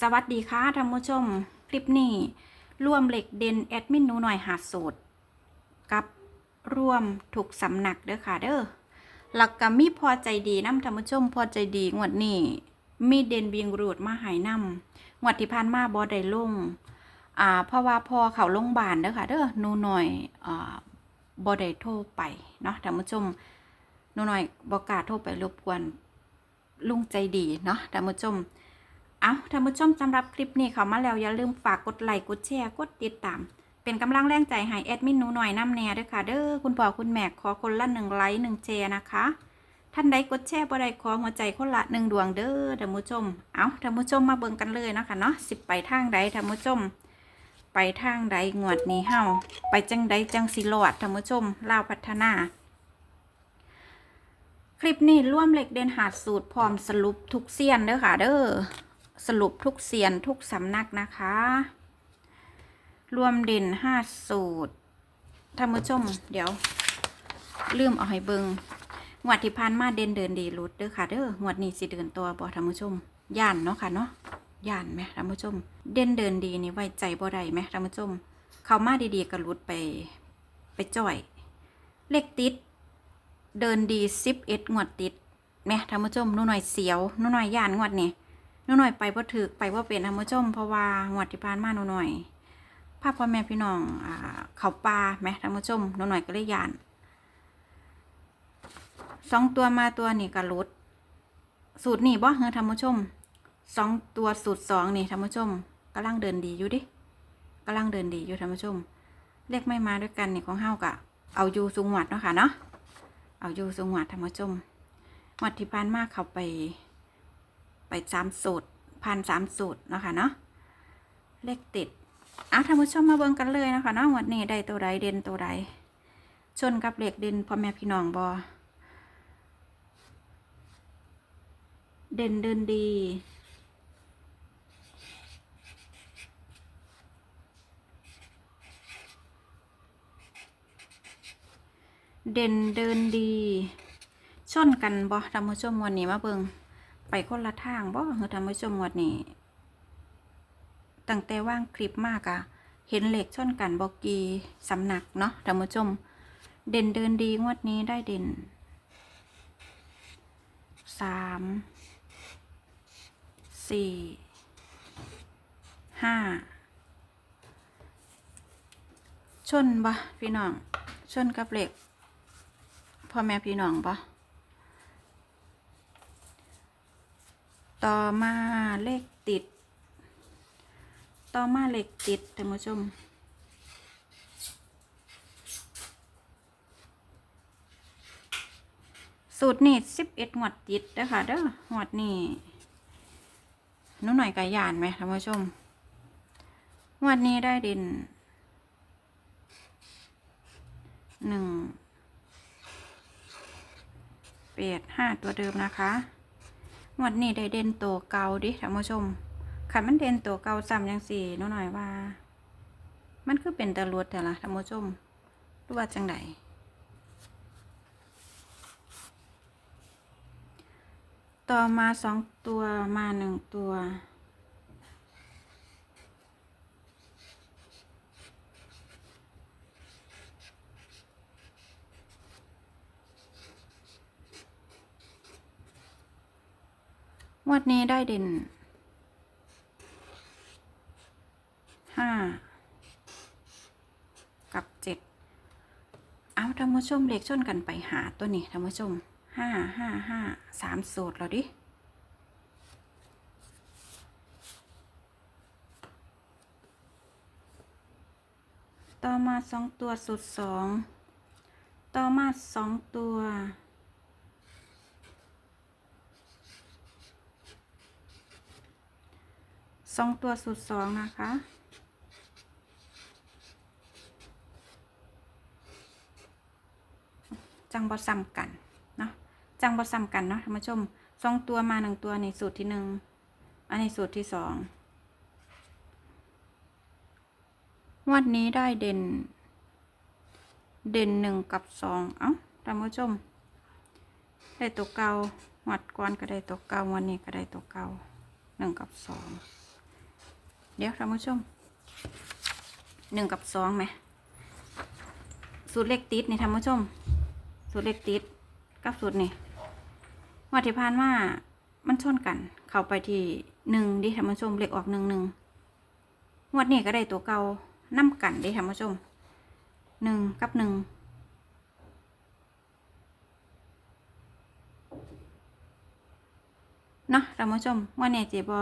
สวัสดีค่ะท่านผู้ชม คลิปนี้ร่วมเหล็กเด่นแอดมินหนูหน่อยหาสูตรกับร่วมถูกสำนักเด้อค่ะเด้อหลักกมีพอใจดีน้ำท่านผู้ชมพอใจดีงวดนี้มีเด่นเบียงรูดมาหายนำงวดที่ผ่านมาบอได้ลงอ่าเพราะว่าพอเขาลงบานเด้อค่ะเด้อหนูหน่อยอ่าบอได้โทรไปเนาะท่านผู้ชมหนูหน่อยบอกล้าโทรไปรบกวนลุงใจดีเนาะท่านผู้ชม เอาท่านผู้ชมสำหรับคลิปนี้เขามาแล้วอย่าลืมฝากกดไลค์กดแชร์กดติดตาม เป็นกำลังแรงใจให้แอดมินหนูหน่อยน้ำแน่ด้วยค่ะ เด้อคุณพ่อคุณแม่ขอคนละหนึ่งไลค์หนึ่งแชร์นะคะ ท่านใดกดแชร์บ่ได้ขอหัวใจคนละหนึ่งดวงเด้อท่านผู้ชม เอาท่านผู้ชมมาเบิ่งกันเลยนะคะเนาะสิบไปทางใดท่านผู้ชม ไปทางใดงวดนี้เฮาไปจังใดจังสิรอดท่านผู้ชมลาวพัฒนาคลิปนี้ร่วมเหล็กเด่นหาดสูตรพร้อมสรุปทุกเซียนเด้อค่ะเด้อ สรุปทุกเสียนทุกสำนักนะคะ รวมเด่นห้าสูตรท่านผู้ชมเดี๋ยว ลืมเอาให้เบิงงวดที่ผ่านมาเด่นเดินดีรุดเด้อค่ะเด้องวดนี้สิเดินตัวบ่ท่านผู้ชมย่านเนาะค่ะเนาะย่านไหมท่านผู้ชม เด่นเดินดีนี่ไว้ใจบ่ได้ไหมท่านผู้ชม เข้ามาดีๆก็รุดไปไปจ่อย เลขติด เดินดีสิบเอ็ดงวดติดแหมท่านผู้ชมนูหน่อยเสียวนูหน่อยย่านงวดนี่ นูหน่อยไปบ่ถึกไปบ่เป็นท่านผู้ชมเพราะว่างวดที่ผ่านมาหนูหน่อยภาพพ่อแม่พี่น้องอ่าเขาปลาแหมท่านผู้ชมหนูหน่อยก็เลยยานสองตัวมาตัวนี่ก็หลุดสูตรนี่บ่เฮอท่านผู้ชมสองตัวสูตรสองนี่ท่านผู้ชมกำลังเดินดีอยู่ดิกำลังเดินดีอยู่ท่านผู้ชม เลขไม่มาด้วยกันนี่ของเฮากะเอาอยู่สูงหวัดเนาะค่ะเนาะเอาอยู่สูงหวัดท่านผู้ชมงวัดที่ผ่านมาเขาไป ไปสามสูตรพันสามสูตรนะคะเนาะเลขติดอะท่านผู้ชมมาเบิ่งกันเลยนะคะเนาะวันนี้ได้ตัวใดเด่นตัวใด ชนกับเหลขเด่นพ่อแม่พี่น้องบอเด่นเดินดี เด่นเดินดี ชนกันบอท่านผู้ชมวันนี้มาเบิ่ง ไปคนละทางบ่เฮือทำให้ชมงวดนี้ตั้งแต่ว่างคลิปมากอะเห็นเหล็กชนกันบอกกีสำนักเนาะท่านผู้ชม เด่นเดินดีงวดนี้ได้เด่นสามสี่ห้าชนบ่พี่น้อง ชนกับเหล็กพ่อแม่พี่น้องบ่ ต่อมาเลขติด ต่อมาเลขติดท่านผู้ชมสูตรนี่สิบเอ็ดหวดติดเด้อค่ะเด้อหวดนี่หนูหน่อยกะยานไหมท่านผู้ชมหวดนี้ได้ดินหนึ่งแปดห้าตัวเดิมนะคะ งวดนี้ได้เด่นตัวเก่าดิท่านผู้ชมขันมันเด่นตัวเก่าซ้ำยังสี่น้หน่อยว่า มันคือเป็นตะลวดแต่ละท่านผู้ชมรู้ว่าจังไดต่อมาสองตัวมาหนึ่งตัว วดนี้ได้เด่นห้ากับเจ็ดเอาท่านผู้ชมเลขชนกันไปหาตัวนี้ท่านผู้ชมห้าห้าห้าสามสูตรแล้วดิต่อมาสองตัวสูตรสองต่อมาสองตัว สองตัวสูตรสองนะคะ จังบอซ้ำกันเนาะจังบอซ้ำกันเนาะท่านผู้ชมสองตัวมาหนึ่งตัวในสูตรที่หนึ่งอันนี้สูตรที่สองวดนี้ได้เด่น เด่นหนึ่งกับสองเอ้าท่านผู้ชม ได้ตัวเก่าหวัดก่อนก็ได้ตัวเก่าวันนี้ก็ได้ตัวเก่าหนึ่งกับสอง เดี๋ยวท่านผู้ชมหนึ่งกับสองไหมสูตรเลขติดนี่ท่านผู้ชม สูตรเลขติดกับสูตรนี่วัที่ผ่านมามันชนกัน เข้าไปที่หนึ่งดิท่านผู้ชมเลขออกหนึ่งหนึ่งงวดนี้ก็ได้ตัวเก่านํกันดิท่านผู้ชมหนึ่งกับหนึ่งเนาะท่านผู้ชมว่าเนี่ยเจ็บอ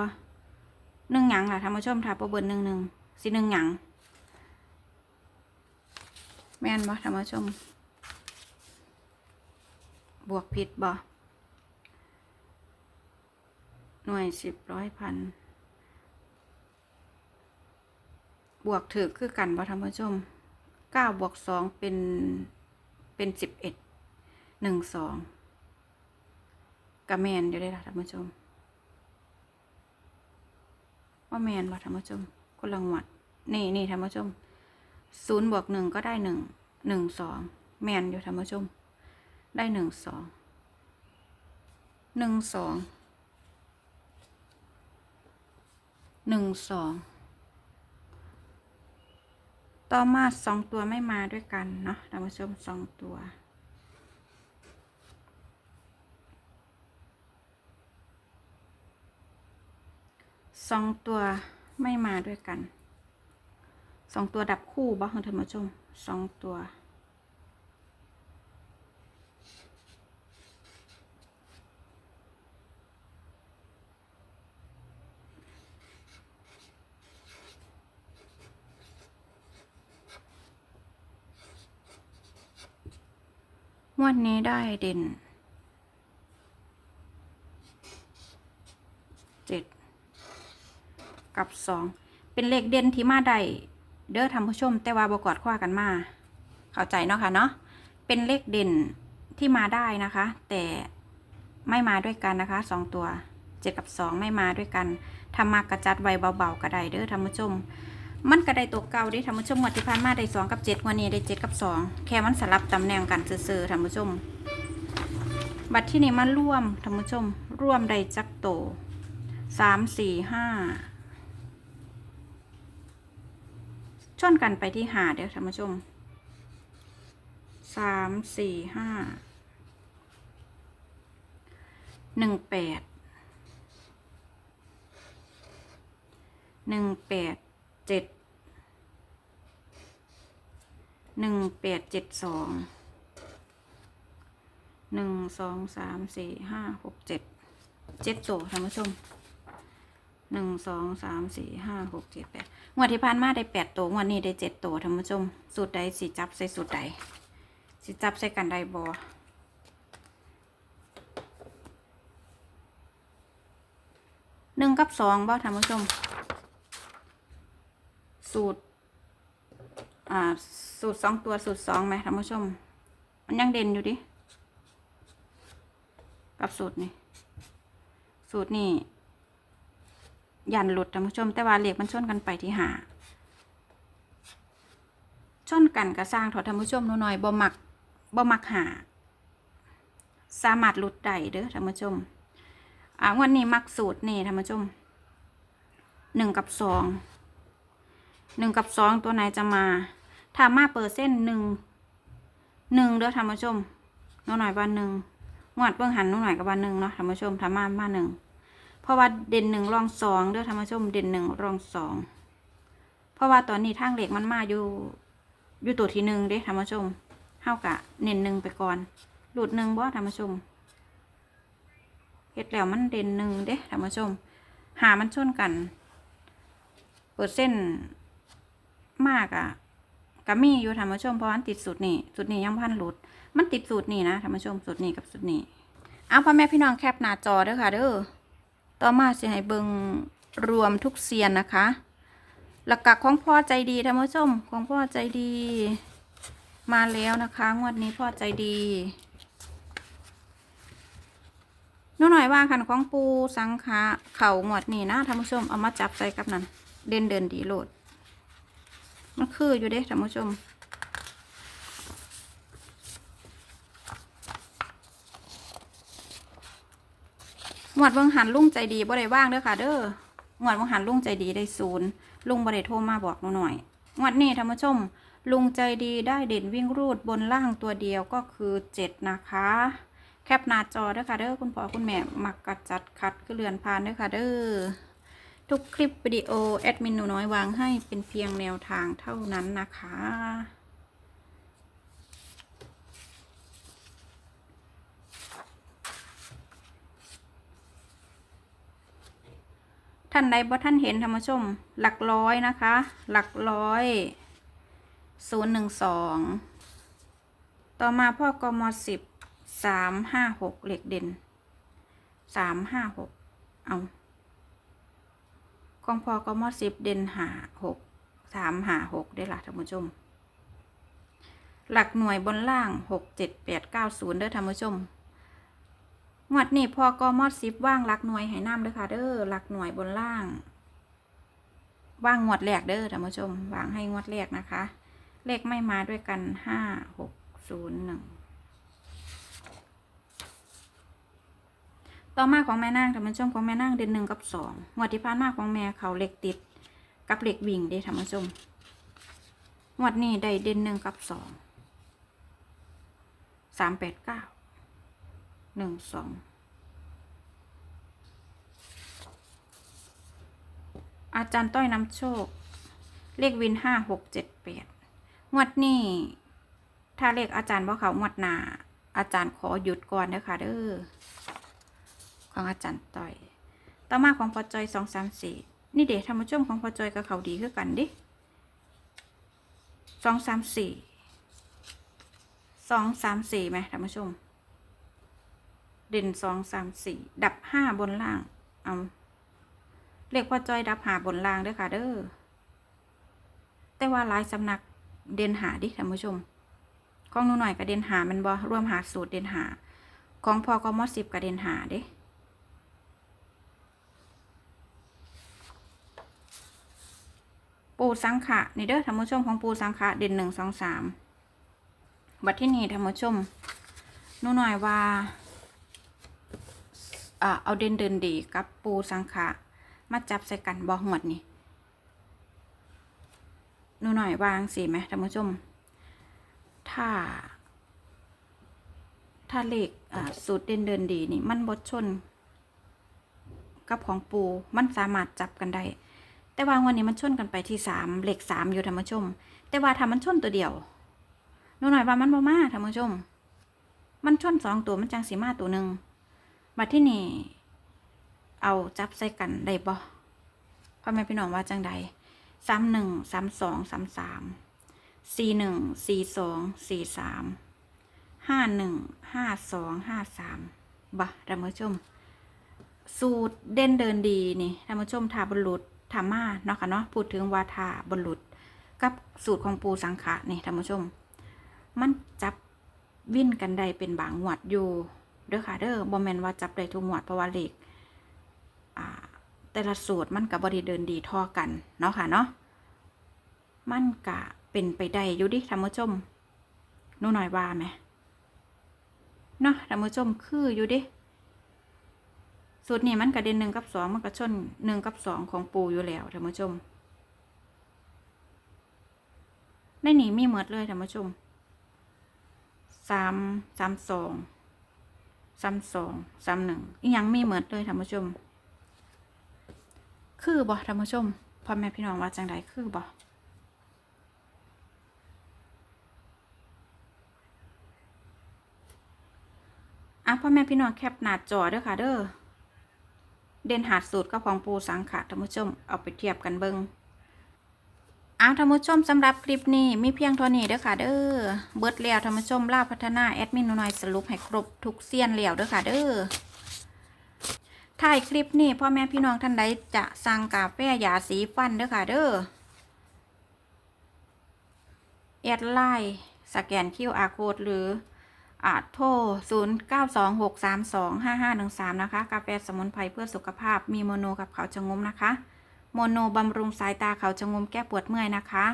หนึ่งหยังล่ะท่านผู้ชมถ้าประเบินหนึ่งหนึ่งสิหนึ่งหยังแม่นบ่ท่านผู้ชม บวกผิดบ่หน่วยสิบร้อยพันบวกถือคือกันบ่ท่านผู้ชมเก้าบวกสองเป็นเป็นสิบเอ็ดหนึ่งสองกะแมนอยู่ได้ละท่านผู้ชม ว่าแมนบ่ท่านผู้ชมคนละงวด นี่นี่ท่านผู้ชมศูนย์บวกหนึ่งก็ได้หนึ่งหนึ่งสองแมนอยู่ท่านผู้ชม ได้หนึ่งสองหนึ่งสองหนึ่งสองต่อมาสองตัวไม่มาด้วยกันเนาะท่านผู้ชมสองตัว สองตัวไม่มาด้วยกันสองตัวดับคู่บ้างท่านผู้ชมสองตัวงวดนี้ได้เด่นเจ็ดกับ สองเป็นเลขเด่นที่มาได้เด้อท่านผู้ชม แต่ว่าบกอดคว้ากันมา เข้าใจเนาะค่ะเนาะเป็นเลขเด่นที่มาได้นะคะ แต่ไม่มาด้วยกันนะคะสองตัวเจ็ดกับสองไม่มาด้วยกันทำมากระจัดไวเบาๆก็ได้เด้อท่านผู้ชม มันก็ได้ตัวเก่าเดิท่านผู้ชมงวดที่ผ่านมาได้สองกับเจ็ดวันนี้ได้เจ็ดกับสองแค่มันสลับตำแหน่งกันซื่อๆท่านผู้ชม บัตรที่นี่มาร่วมท่านผู้ชมร่วมได้จักโตสามสี่ห้า ชนกันไปที่หาเดี๋ยวท่านผู้ชมสามสี่ห้าหนึ่งแปดหนึ่งแปดเจ็ดหนึ่งแปดเจ็ดสองหนึ่งสองสามสี่ห้าหกเจ็ดเจ็ดโตท่านผู้ชมหนึ่งสองสามสี่ห้าหกเจ็ดแปด งวดที่ผ่านมาได้แปดโตงวดนี้ได้เจ็ดโตท่านผู้ชม สูตรใดสิจับใส่สูตรใดสิจับใส่กันได้บอหนึ่งกับสองบ่ท่านผู้ชม สูตร อ่า สูตรสองตัวสูตรสองไหมท่านผู้ชม มันยังเด่นอยู่ดิ กับสูตรนี่ สูตรนี่ ยันหลุดท่านผู้ชม แต่ว่าเหล็กมันชนกันไปที่หาชนกันกระสร้างถอดท่านผู้ชมหนูหน่อยบ่มักบ่มักหา สามารถหลุดได้เด้อท่านผู้ชมอ่าวันนี้มักสูตรนี่ท่านผู้ชมหนึ่งกับสองหนึ่งกับสองตัวไหนจะมาถ้ามาเปอร์เซ็นต์หนึ่งหนึ่งเด้อท่านผู้ชมน้องหน่อยบ้านหนึ่งงวดเบื้องหันน้องหน่อยกับบ้านหนึ่งเนาะท่านผู้ชมถ้ามามาหนึ่ง ราะว่าเด่นหนึ่งรองสองเด้อท่านผู้ชมเด่นหนึ่งรองสองเพราะว่าตอนนี้ทางเหล็กมันมาอยู่อยู่ตัวที่หนึ่งเด้ท่านผู้ชมเท่ากับเน้นหนึ่งไปก่อนหลุดหนึ่งบ่ท่านผู้ชมเฮ็ดแล้วมันเด่นหนึ่งเด้ท่านผู้ชม หามันชนกัน เปอร์เซ็นมากอะก็มีอยู่ท่านผู้ชมเพราะมันติดสูตรนี่สูตรนี้ยังพันหลุด มันติดสูตรนี่นะท่านผู้ชมสูตรนี้กับสูตรนี้เอาพ่อแม่พี่น้องแคปหน้าจอเด้อค่ะเด้อ ต่อมาสิให้เบิงรวมทุกเซียนนะคะ หลักกะของพ่อใจดีท่านผู้ชมของพ่อใจดี มาแล้วนะคะงวดนี้พ่อใจดีน้หน่อยว่าคันของปูสังขาเข่างวดนี้นะท่านผู้ชมเอามาจับใส่กับนั่นเดินเดินดีโหลด มันคืออยู่เด้ท่านผู้ชม หมวดเบิงหันลุงใจดีบ่ได้ว่างเด้อค่ะ เด้องวดวังหันลุงใจดีได้ศูนย์ลุงบริโทรมาบอกหนูหน่อยงวดนี้ท่านผู้ชม ลุงใจดีได้เด่นวิ่งรูดบนล่างตัวเดียวก็คือเจ็ดนะคะ แคปหน้าจอเด้อค่ะเด้อคุณพ่อคุณแม่มักกัดจัดคัดก็เลือนผ่านเด้อค่ะเด้อทุกคลิปวิดีโอแอดมินหนูน้อยวางให้เป็นเพียงแนวทางเท่านั้นนะคะ ท่านใดบ่ท่านเห็นธรรมชม หลักร้อยนะคะ หลักร้อยศูนย์หนึ่งสองต่อมาพ่อกมสิบสามห้าหกเหล็กเด่นสามห้าหกเอาของพ่อกมสิบเด่นหาหกสามหาหกได้ละท่านผู้ชม หลักหน่วยบนล่างหกเจ็ดแปดเก้าศูนย์เด้อท่านผู้ชม งวดนี้พอกอมอดซิบว่างหลักหน่วยให้น้ำเด้อค่ะ เด้อหลักหน่วยบนล่าง ว่างงวดแรกเด้อท่านผู้ชมวางให้งวดแรกนะคะ เลขไม่มาด้วยกันห้าหกศูนย์หนึ่งต่อมาของแม่นางท่านผู้ชมของแม่นางเดือนหนึ่งกับสองงวดที่ผ่านมาของแม่เขาเลขติดกับเลขวิ่งเด้อท่านผู้ชมงวดนี้ได้เดือนหนึ่งกับสองสามแปดเก้า หนึ่งสองอาจารย์ต้อยนำโชค เลขวินห้าหกเจ็ดแปดงวดนี้ถ้าเลขอาจารย์ว่าเขางวดหนาอาจารย์ขอหยุดก่อนเด้อค่ะเด้อของอาจารย์ต้อยต่อมาของพอจอยสองสามสี่นี่เด็กธรรมชมของพอจอยกับเขาดีคือกันดิสองสามสี่สองสามสี่ไหมธรรมชม เด่นสองสามสี่ดับห้าบนล่าง เอาเลขพ่อจ้อยดับหาบนล่างด้วยค่ะ เด้อแต่ว่าหลายสำนักเด่นหาดิท่านผู้ชมของหนูหน่อยกับเด่นหามันบ่รวมหาสูตรเด่นหา ของพอกมสิบกับเด่นหาเด้ปูสังขะนี่เด้อท่านผู้ชมของปูสังขะเด่นหนึ่งสองสามบัดที่นี่ท่านผู้ชมหนูหน่อยว่า เอาเดินเดินดีกับปูสังขะมาจับใส่กันบอหวดนี่หนูหน่อยวางสิไหมท่านผู้ชม ถ้า ถ้าเลขอ่าสูตรเดินเดินดีนี่มันบดชน กับของปูมันสามารถจับกันได้แต่ว่าวันนี้มันชนกันไปที่สามเลขสามอยู่ท่านผู้ชม แต่ว่าถ้ามันชนตัวเดียวหนูหน่อยว่ามันบ่มาท่านผู้ชม มันชนสองตัวมันจังสีมาตัวหนึ่ง มาที่นี่ เอาจับใส่กันได้บ่พ่อแม่พี่น้องว่าจังใดสามหนึ่งสามสองสามสามสี่หนึ่งสี่สองสี่สามห้าหนึ่งห้าสองห้าสามบ่ท่านผู้ชม สูตรเด่นเดินดีนี่ท่านผู้ชมทาบรรลุดทามาเนาะค่ะเนาะพูดถึงว่าทาบรรลุดกับสูตรของปูสังขะนี่ท่านผู้ชม มันจับวิ่นกันได้เป็นบางหวดอยู่ เด้อค่ะเด้อบอมแมนว่าจับได้ทุกหมวดเพราะว่าเลขอ่าแต่ละสูตรมันกับบริเดินดีท่อกันเนาะค่ะเนาะมันกะเป็นไปได้อยู่ดิท่านผู้ชมนูหน่อยว่าไหมเนาะท่านผู้ชมคืออยู่ดิสูตรนี้มันกระเด็นหนึ่งกับสองมันกระชนหนึ่งกับสองของปูอยู่แล้วท่านผู้ชมในนี้มีหมดเลยท่านผู้ชมสามสามสอง ซ้ำสองซ้ำหนึ่งอีกยังไม่เหมือนเลยท่านผู้ชม คือบ่ท่านผู้ชมพ่อแม่พี่น้องว่าจังไดคือบ่อะพ่อแม่พี่น้องแคปหน้าจอเด้อค่ะเด้อเด่นหาดสูตรกับของปูสังขะท่านผู้ชมเอาไปเทียบกันเบิงเอาท่านผู้ชมสำหรับคลิปนี้มีเพียงเท่านี้เด้อค่ะ เด้อเบิร์ดแล้วท่านผู้ชมล่าพัฒนาแอดมินหนูน้อยสรุปให้ครบทุกเซียนแล้วเด้อค่ะเด้อถ่ายคลิปนี้พ่อแม่พี่น้องท่านใดจะสั่งกาแฟยาสีฟันเด้อค่ะเด้อแอดไลน์สแกน QR code หรืออาโทร 0926325513 นะคะ กาแฟสมุนไพรเพื่อสุขภาพมีโมโนกับเขาชะงมนะคะ โมโนบำรุงสายตาเขาชะงมแก้ปวดเมื่อยนะคะ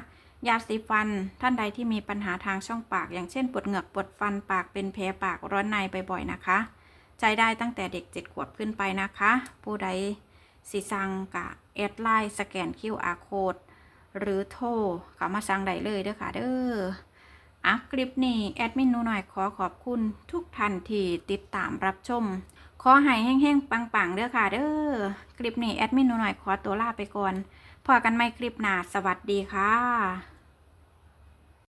ยาสีฟันท่านใดที่มีปัญหาทางช่องปาก อย่างเช่นปวดเหงือกปวดฟันปากเป็นแผลปากร้อนในบ่อยๆนะคะ ใช้ได้ตั้งแต่เด็กเจ็ดขวบขึ้นไปนะคะ ผู้ใดสิสั่งกะแอดไลน์สแกน QR code หรือโทรก็มาสั่งได้เลยเด้อค่ะเด้ออะคลิปนี้แอดมินหนูหน่อยขอขอบคุณทุกท่านที่ติดตามรับชม ขอให้แห้งๆ ปังๆ เด้อค่ะ เด้อ คลิปนี้แอดมินหนูหน่อยขอตัวลาไปก่อน พอกันใหม่คลิปหน้าสวัสดีค่ะ